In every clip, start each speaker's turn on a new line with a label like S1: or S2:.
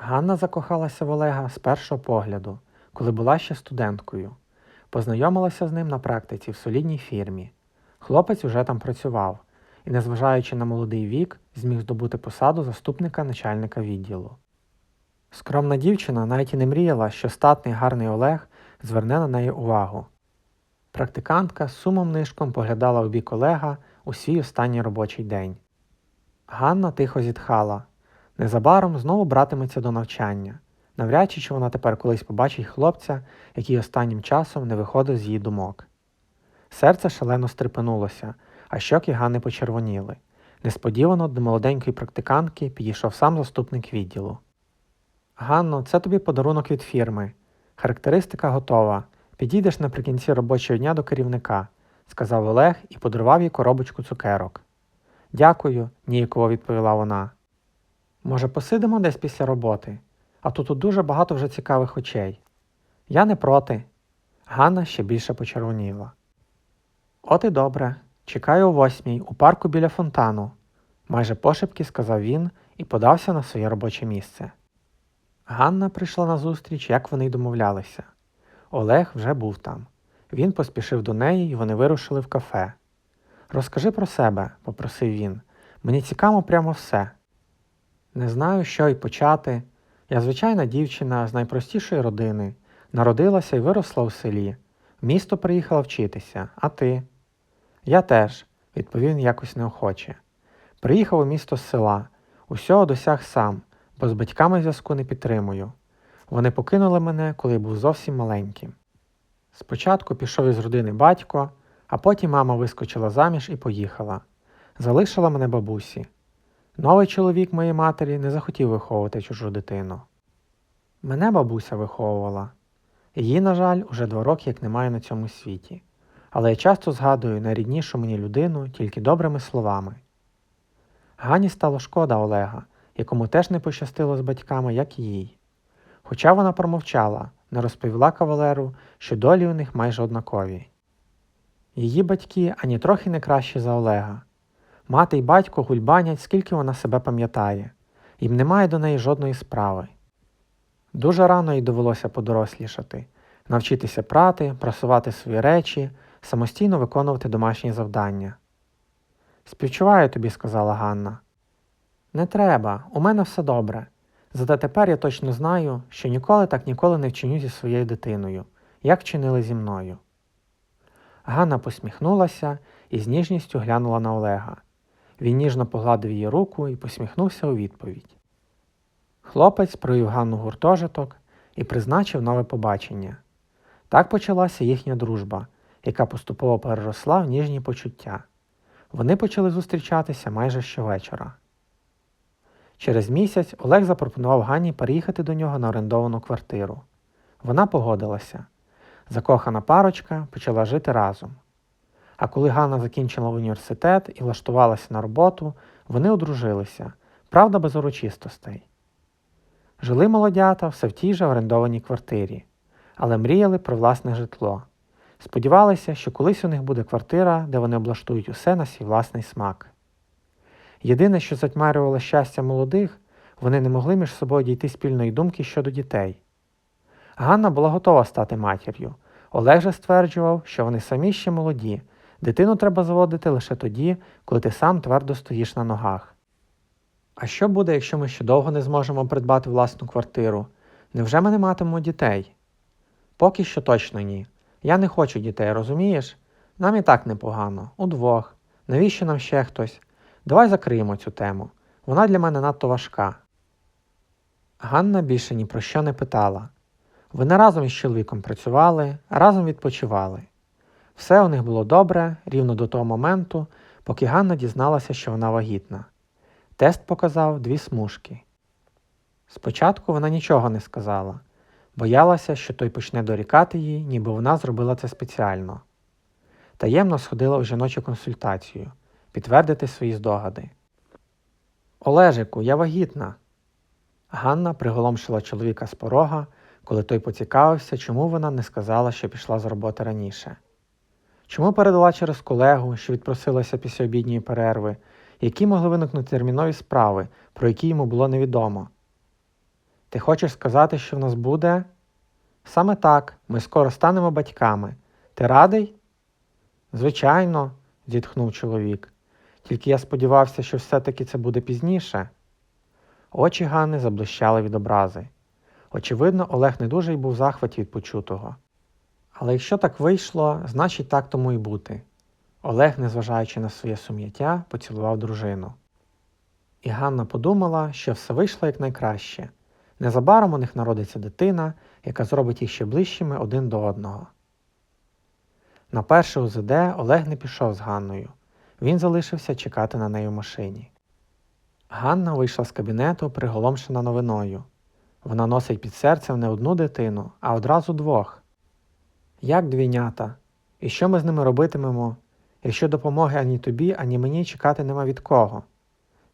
S1: Ганна закохалася в Олега з першого погляду, коли була ще студенткою. Познайомилася з ним на практиці в солідній фірмі. Хлопець уже там працював і, незважаючи на молодий вік, зміг здобути посаду заступника начальника відділу. Скромна дівчина навіть і не мріяла, що статний гарний Олег зверне на неї увагу. Практикантка з сумом нишком поглядала у бік Олега у свій останній робочий день. Ганна тихо зітхала. Незабаром знову братиметься до навчання. Навряд чи вона тепер колись побачить хлопця, який останнім часом не виходив з її думок. Серце шалено стрепенулося, а щоки Ганни почервоніли. Несподівано до молоденької практикантки підійшов сам заступник відділу. Ганно, це тобі подарунок від фірми. Характеристика готова. Підійдеш наприкінці робочого дня до керівника, сказав Олег і подарував їй коробочку цукерок. Дякую, ніяково відповіла вона. Може, посидимо десь після роботи? А тут тут дуже багато вже цікавих очей. Я не проти. Ганна ще більше почервоніла. От і добре. Чекаю о восьмій у парку біля фонтану, майже пошепки сказав він і подався на своє робоче місце. Ганна прийшла на зустріч, як вони й домовлялися. Олег вже був там. Він поспішив до неї і вони вирушили в кафе. Розкажи про себе, попросив він. Мені цікаво прямо все. Не знаю, що й почати. Я звичайна дівчина з найпростішої родини, народилася і виросла у селі. В місто приїхала вчитися, а ти? Я теж, відповів він якось неохоче. Приїхав у місто з села, усього досяг сам, бо з батьками зв'язку не підтримую. Вони покинули мене, коли я був зовсім маленьким. Спочатку пішов із родини батько, а потім мама вискочила заміж і поїхала. Залишила мене бабусі. Новий чоловік моєї матері не захотів виховувати чужу дитину. Мене бабуся виховувала. Її, на жаль, уже два роки як немає на цьому світі, але я часто згадую найріднішу мені людину тільки добрими словами. Гані стало шкода Олега, якому теж не пощастило з батьками, як і їй. Хоча вона промовчала, не розповіла кавалеру, що долі у них майже однакові. Її батьки ані трохи не кращі за Олега. Мати й батько гульбанять, скільки вона себе пам'ятає, їм немає до неї жодної справи. Дуже рано їй довелося подорослішати, навчитися прати, прасувати свої речі, самостійно виконувати домашні завдання. Співчуваю тобі, сказала Ганна. Не треба, у мене все добре. Зате тепер я точно знаю, що ніколи так ніколи не вчиню зі своєю дитиною, як вчинили зі мною. Ганна посміхнулася і з ніжністю глянула на Олега. Він ніжно погладив її руку і посміхнувся у відповідь. Хлопець провів Ганну гуртожиток і призначив нове побачення. Так почалася їхня дружба, яка поступово переросла в ніжні почуття. Вони почали зустрічатися майже щовечора. Через місяць Олег запропонував Ганні переїхати до нього на орендовану квартиру. Вона погодилася. Закохана парочка почала жити разом. А коли Ганна закінчила університет і влаштувалася на роботу, вони одружилися, правда, без урочистостей. Жили молодята все в тій же орендованій квартирі, але мріяли про власне житло. Сподівалися, що колись у них буде квартира, де вони облаштують усе на свій власний смак. Єдине, що затьмарювало щастя молодих, вони не могли між собою дійти спільної думки щодо дітей. Ганна була готова стати матір'ю. Олег же стверджував, що вони самі ще молоді, дитину треба заводити лише тоді, коли ти сам твердо стоїш на ногах. А що буде, якщо ми ще довго не зможемо придбати власну квартиру? Невже ми не матимемо дітей? Поки що точно ні. Я не хочу дітей, розумієш? Нам і так непогано, удвох. Навіщо нам ще хтось? Давай закриємо цю тему. Вона для мене надто важка. Ганна більше ні про що не питала. Вони разом із чоловіком працювали, разом відпочивали. Все у них було добре рівно до того моменту, поки Ганна дізналася, що вона вагітна. Тест показав дві смужки. Спочатку вона нічого не сказала, боялася, що той почне дорікати їй, ніби вона зробила це спеціально. Таємно сходила в жіночу консультацію підтвердити свої здогади. Олежику, я вагітна. Ганна приголомшила чоловіка з порога, коли той поцікавився, чому вона не сказала, що пішла з роботи раніше. Чому передала через колегу, що відпросилася після обідньої перерви, які могли виникнути термінові справи, про які йому було невідомо. Ти хочеш сказати, що в нас буде? Саме так, ми скоро станемо батьками. Ти радий? Звичайно, зітхнув чоловік. Тільки я сподівався, що все-таки це буде пізніше. Очі Ганни заблищали від образи. Очевидно, Олег не дуже й був в захваті від почутого. Але якщо так вийшло, значить так тому і бути. Олег, незважаючи на своє сум'яття, поцілував дружину. І Ганна подумала, що все вийшло якнайкраще. Незабаром у них народиться дитина, яка зробить їх ще ближчими один до одного. На перше УЗД Олег не пішов з Ганною. Він залишився чекати на неї в машині. Ганна вийшла з кабінету, приголомшена новиною. Вона носить під серцем не одну дитину, а одразу двох. Як двійнята? І що ми з ними робитимемо, якщо допомоги ані тобі, ані мені чекати нема від кого?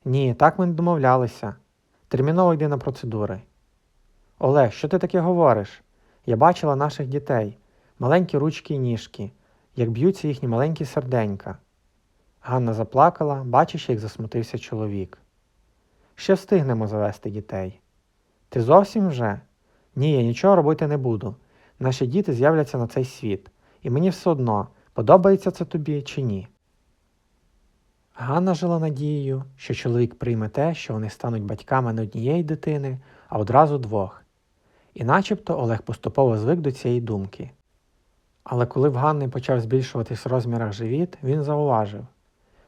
S1: Ні, так ми не домовлялися. Терміново йди на процедури. Олег, що ти таке говориш? Я бачила наших дітей, маленькі ручки і ніжки, як б'ються їхні маленькі серденька. Ганна заплакала, бачачи, як засмутився чоловік. Ще встигнемо завести дітей. Ти зовсім вже? Ні, я нічого робити не буду. Наші діти з'являться на цей світ, і мені все одно, подобається це тобі чи ні. Ганна жила надією, що чоловік прийме те, що вони стануть батьками не однієї дитини, а одразу двох. І начебто Олег поступово звик до цієї думки. Але коли в Ганни почав збільшуватись в розмірах живіт, він зауважив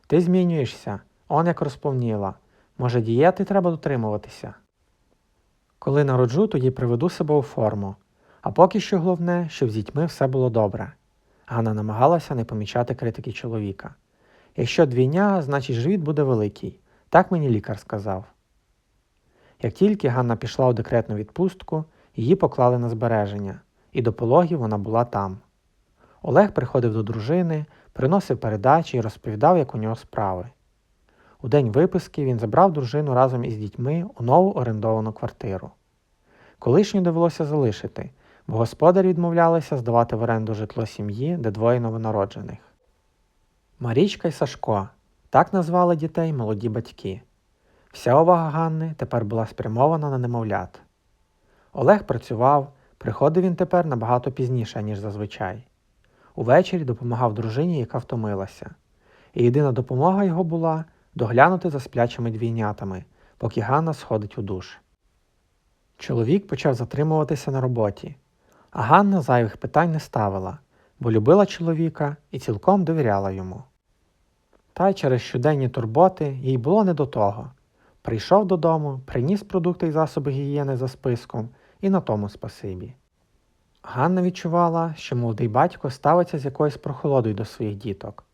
S1: Ти змінюєшся, он як розповніла. Може, дієти треба дотримуватися. Коли народжу, тоді приведу себе у форму. А поки що головне, щоб з дітьми все було добре. Ганна намагалася не помічати критики чоловіка. Якщо двійня, значить живіт буде великий. Так мені лікар сказав. Як тільки Ганна пішла у декретну відпустку, її поклали на збереження, і до пологів вона була там. Олег приходив до дружини, приносив передачі і розповідав, як у нього справи. У день виписки він забрав дружину разом із дітьми у нову орендовану квартиру. Колишню довелося залишити, бо господарі відмовлялися здавати в оренду житло сім'ї, де двоє новонароджених. Марічка й Сашко так назвали дітей молоді батьки. Вся увага Ганни тепер була спрямована на немовлят. Олег працював, приходив він тепер набагато пізніше, ніж зазвичай. Увечері допомагав дружині, яка втомилася. І єдина допомога його була доглянути за сплячими двійнятами, поки Ганна сходить у душ. Чоловік почав затримуватися на роботі, а Ганна зайвих питань не ставила, бо любила чоловіка і цілком довіряла йому. Та й через щоденні турботи їй було не до того. Прийшов додому, приніс продукти й засоби гігієни за списком, і на тому спасибі. Ганна відчувала, що молодий батько ставиться з якоюсь прохолодою до своїх діток.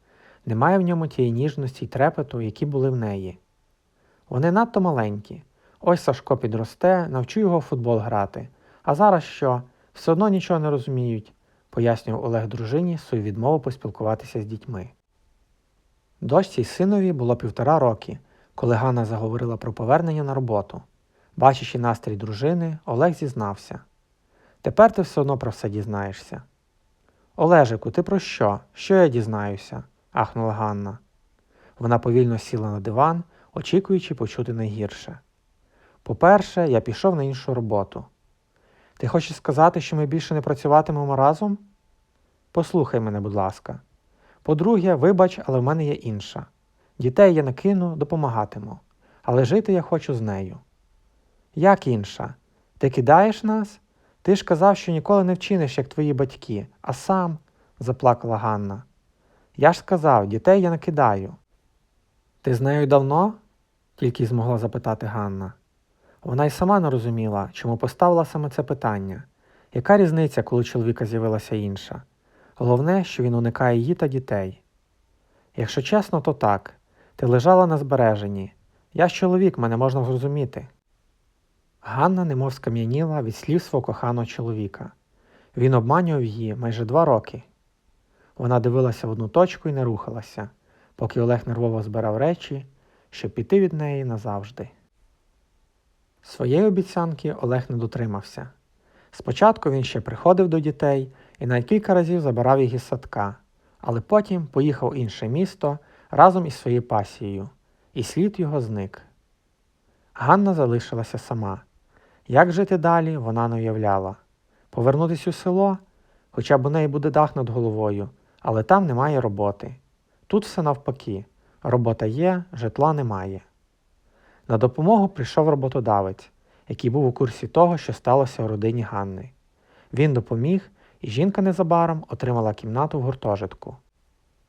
S1: Немає в ньому тієї ніжності й трепету, які були в неї. Вони надто маленькі. Ось Сашко підросте, навчу його в футбол грати. А зараз що? Все одно нічого не розуміють, пояснював Олег дружині свою відмову поспілкуватися з дітьми. Дочці й синові було півтора роки, коли Ганна заговорила про повернення на роботу. Бачачи настрій дружини, Олег зізнався. Тепер ти все одно про все дізнаєшся. Олежику, ти про що? Що я дізнаюся? ахнула Ганна. Вона повільно сіла на диван, очікуючи почути найгірше. По-перше, я пішов на іншу роботу. Ти хочеш сказати, що ми більше не працюватимемо разом? Послухай мене, будь ласка. По-друге, вибач, але в мене є інша. Дітей я накину, допомагатиму, але жити я хочу з нею. Як інша? Ти кидаєш нас? Ти ж казав, що ніколи не вчиниш, як твої батьки, а сам, заплакала Ганна. Я ж сказав, дітей я накидаю. Ти з нею давно? тільки й змогла запитати Ганна. Вона й сама не розуміла, чому поставила саме це питання. Яка різниця, коли чоловіка з'явилася інша? Головне, що він уникає її та дітей. Якщо чесно, то так. Ти лежала на збереженні. Я ж чоловік, мене можна зрозуміти. Ганна немов скам'яніла від слів свого коханого чоловіка. Він обманював її майже два роки. Вона дивилася в одну точку і не рухалася, поки Олег нервово збирав речі, щоб піти від неї назавжди. Своєї обіцянки Олег не дотримався. Спочатку він ще приходив до дітей і навіть кілька разів забирав їх із садка, але потім поїхав в інше місто разом із своєю пасією, і слід його зник. Ганна залишилася сама. Як жити далі, вона не уявляла. Повернутись у село, хоча б у неї буде дах над головою, але там немає роботи. Тут все навпаки. Робота є, житла немає. На допомогу прийшов роботодавець, який був у курсі того, що сталося у родині Ганни. Він допоміг, і жінка незабаром отримала кімнату в гуртожитку.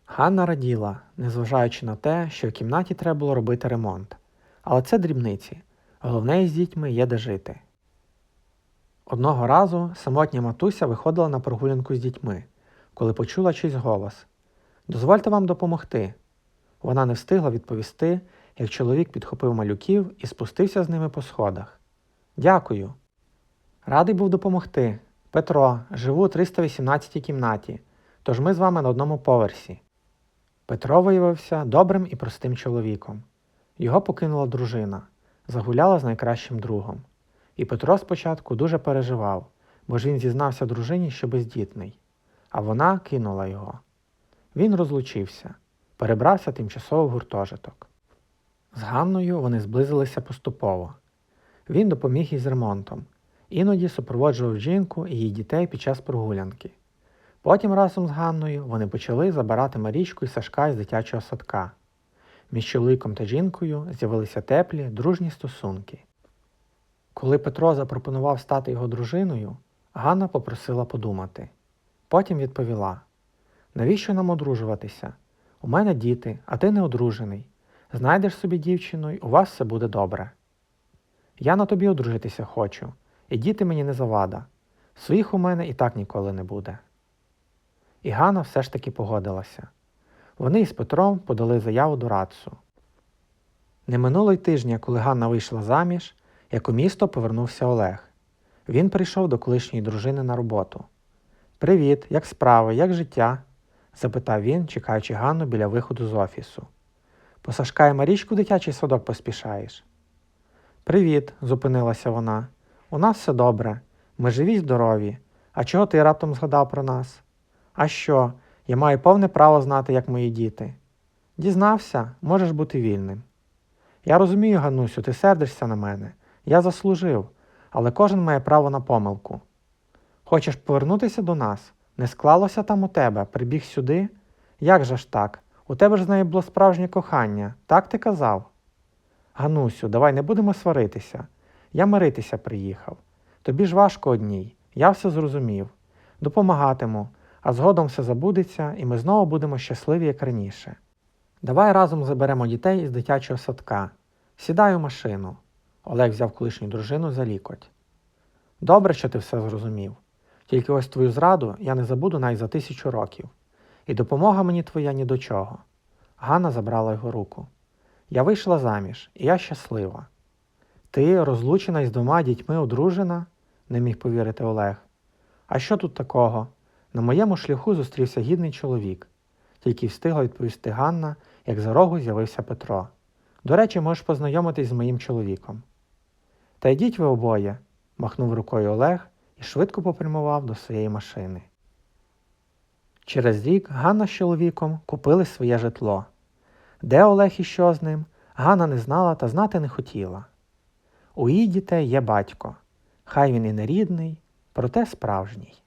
S1: Ганна раділа, незважаючи на те, що в кімнаті треба було робити ремонт. Але це дрібниці. Головне із дітьми є де жити. Одного разу самотня матуся виходила на прогулянку з дітьми, коли почула чийсь голос Дозвольте вам допомогти. Вона не встигла відповісти, як чоловік підхопив малюків і спустився з ними по сходах. Дякую. Радий був допомогти. Петро, живу у 318 кімнаті, тож ми з вами на одному поверсі. Петро виявився добрим і простим чоловіком. Його покинула дружина, загуляла з найкращим другом. І Петро спочатку дуже переживав, бо ж він зізнався дружині, що бездітний, а вона кинула його. Він розлучився, перебрався тимчасово в гуртожиток. З Ганною вони зблизилися поступово. Він допоміг їй з ремонтом, іноді супроводжував жінку і її дітей під час прогулянки. Потім разом з Ганною вони почали забирати Марічку і Сашка із дитячого садка. Між чоловіком та жінкою з'явилися теплі, дружні стосунки. Коли Петро запропонував стати його дружиною, Ганна попросила подумати. Потім відповіла: Навіщо нам одружуватися? У мене діти, а ти не одружений. Знайдеш собі дівчину, і у вас все буде добре. Я на тобі одружитися хочу, і діти мені не завада. Своїх у мене і так ніколи не буде. І Ганна все ж таки погодилася. Вони із Петром подали заяву до Рацу. Не минуло й тижня, коли Ганна вийшла заміж, як у місто повернувся Олег. Він прийшов до колишньої дружини на роботу. Привіт, як справи, як життя? запитав він, чекаючи Ганну біля виходу з офісу. По Сашка і Марічку дитячий садок поспішаєш. Привіт, зупинилася вона. У нас все добре. Ми живі й здорові. А чого ти раптом згадав про нас? А що? Я маю повне право знати, як мої діти. Дізнався, можеш бути вільним. Я розумію, Ганусю, ти сердишся на мене. Я заслужив, але кожен має право на помилку. Хочеш повернутися до нас? Не склалося там у тебе, прибіг сюди? Як же ж так? У тебе ж з нею було справжнє кохання, так ти казав? Ганусю, давай не будемо сваритися. Я миритися приїхав. Тобі ж важко одній, я все зрозумів. Допомагатиму, а згодом все забудеться, і ми знову будемо щасливі, як раніше. Давай разом заберемо дітей із дитячого садка. Сідай у машину. Олег взяв колишню дружину за лікоть. Добре, що ти все зрозумів. Тільки ось твою зраду я не забуду навіть за тисячу років. І допомога мені твоя ні до чого. Ганна забрала його руку. Я вийшла заміж, і я щаслива. Ти розлучена із двома дітьми одружена? не міг повірити Олег. А що тут такого? На моєму шляху зустрівся гідний чоловік, тільки встигла відповісти Ганна, як за рогу з'явився Петро. До речі, можеш познайомитись з моїм чоловіком. Та йдіть ви обоє, махнув рукою Олег і швидко попрямував до своєї машини. Через рік Ганна з чоловіком купили своє житло. Де Олег і що з ним, Ганна не знала та знати не хотіла. У її дітей є батько, хай він і не рідний, проте справжній.